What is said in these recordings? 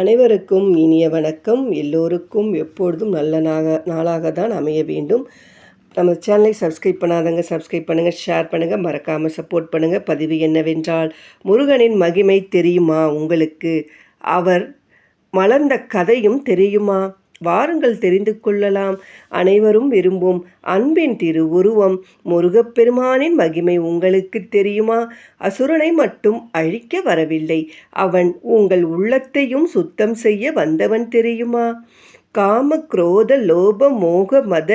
அனைவருக்கும் இனிய வணக்கம். எல்லோருக்கும் எப்பொழுதும் நல்ல நாக நாளாக தான் அமைய வேண்டும். நம்ம சேனலை சப்ஸ்கிரைப் பண்ணாதங்க சப்ஸ்கிரைப் பண்ணுங்கள் ஷேர் பண்ணுங்கள் மறக்காமல் சப்போர்ட் பண்ணுங்கள் பதிவு என்னவென்றால் முருகனின் மகிமை தெரியுமா உங்களுக்கு? அவர் மலர்ந்த கதையும் தெரியுமா? வாருங்கள் தெரிந்து கொள்ளலாம். அனைவரும் விரும்பும் அன்பின் திரு உருவம் முருகப்பெருமானின் மகிமை உங்களுக்கு தெரியுமா? அசுரனை மட்டும் அழிக்க வரவில்லை. அவன் உங்கள் உள்ளத்தையும் சுத்தம் செய்ய வந்தவன் தெரியுமா? காம குரோத லோப மோக மத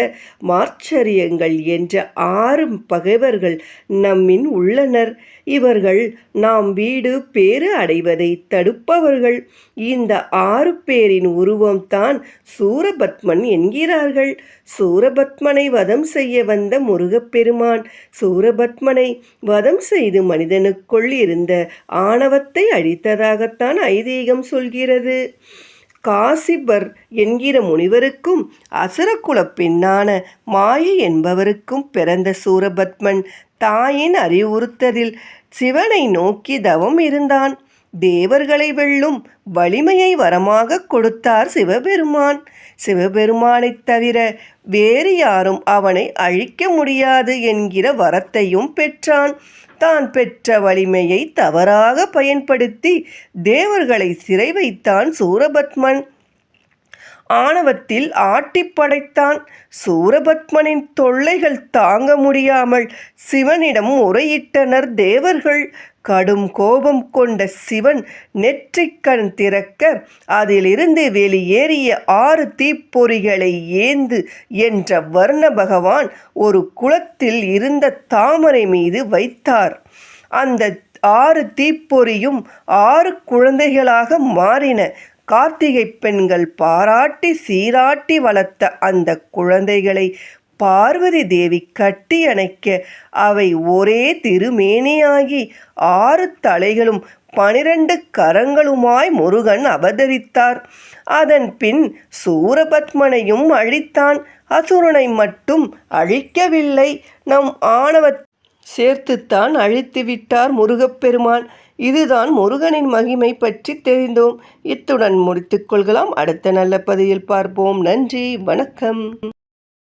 மாச்சரியங்கள் என்ற ஆறு பகைவர்கள் நம்மின் உள்ளனர். இவர்கள் நாம் வீடு பேறு அடைவதை தடுப்பவர்கள். இந்த ஆறு பேரின் உருவம்தான் சூரபத்மன் என்கிறார்கள். சூரபத்மனை வதம் செய்ய வந்த முருகப்பெருமான் சூரபத்மனை வதம் செய்து மனிதனுக்குள் இருந்த ஆணவத்தை அழித்ததாகத்தான் ஐதீகம் சொல்கிறது. காசிபர் என்கிற முனிவருக்கும் அசுரக்குலப் பெண்ணான மாயை என்பவருக்கும் பிறந்த சூரபத்மன் தாயின் அறிவுறுத்ததில் சிவனை நோக்கி தவம் இருந்தான். தேவர்களை வெல்லும் வலிமையை வரமாக கொடுத்தார் சிவபெருமான். சிவபெருமானைத் தவிர வேறு யாரும் அவனை அழிக்க முடியாது என்கிற வரத்தையும் பெற்றான். தான் பெற்ற வலிமையை தவறாக பயன்படுத்தி தேவர்களை சிறை வைத்தான் சூரபத்மன். ஆணவத்தில் ஆட்டி படைத்தான் சூரபத்மனின் தொல்லைகள் தாங்க முடியாமல் சிவனிடம் முறையிட்டனர் தேவர்கள். கடும் கோபம் கொண்ட சிவன் நெற்றிக்கண் திறக்க அதிலிருந்து வெளியேறிய ஆறு தீப்பொறிகளை ஏந்து என்ற வர்ண பகவான் ஒரு குளத்தில் இருந்த தாமரை மீது வைத்தார். அந்த ஆறு தீப்பொறியும் ஆறு குழந்தைகளாக மாறின. கார்த்திகை பெண்கள் பாராட்டி சீராட்டி வளர்த்த அந்த குழந்தைகளை பார்வதி தேவி கட்டி அணைக்க அவை ஒரே திருமேனியாகி ஆறு தலைகளும் பனிரெண்டு கரங்களுமாய் முருகன் அவதரித்தார். அதன் பின் சூரபத்மனையும் அழித்தான். அசுரனை மட்டும் அழிக்கவில்லை நம் ஆணவ சேர்த்துத்தான் அழித்து விட்டார் முருகப்பெருமான். இதுதான் முருகனின் மகிமை பற்றி தெரிந்தோம். இத்துடன் முடித்துக்கொள்கலாம் அடுத்த நல்ல பதிவில் பார்ப்போம். நன்றி வணக்கம்.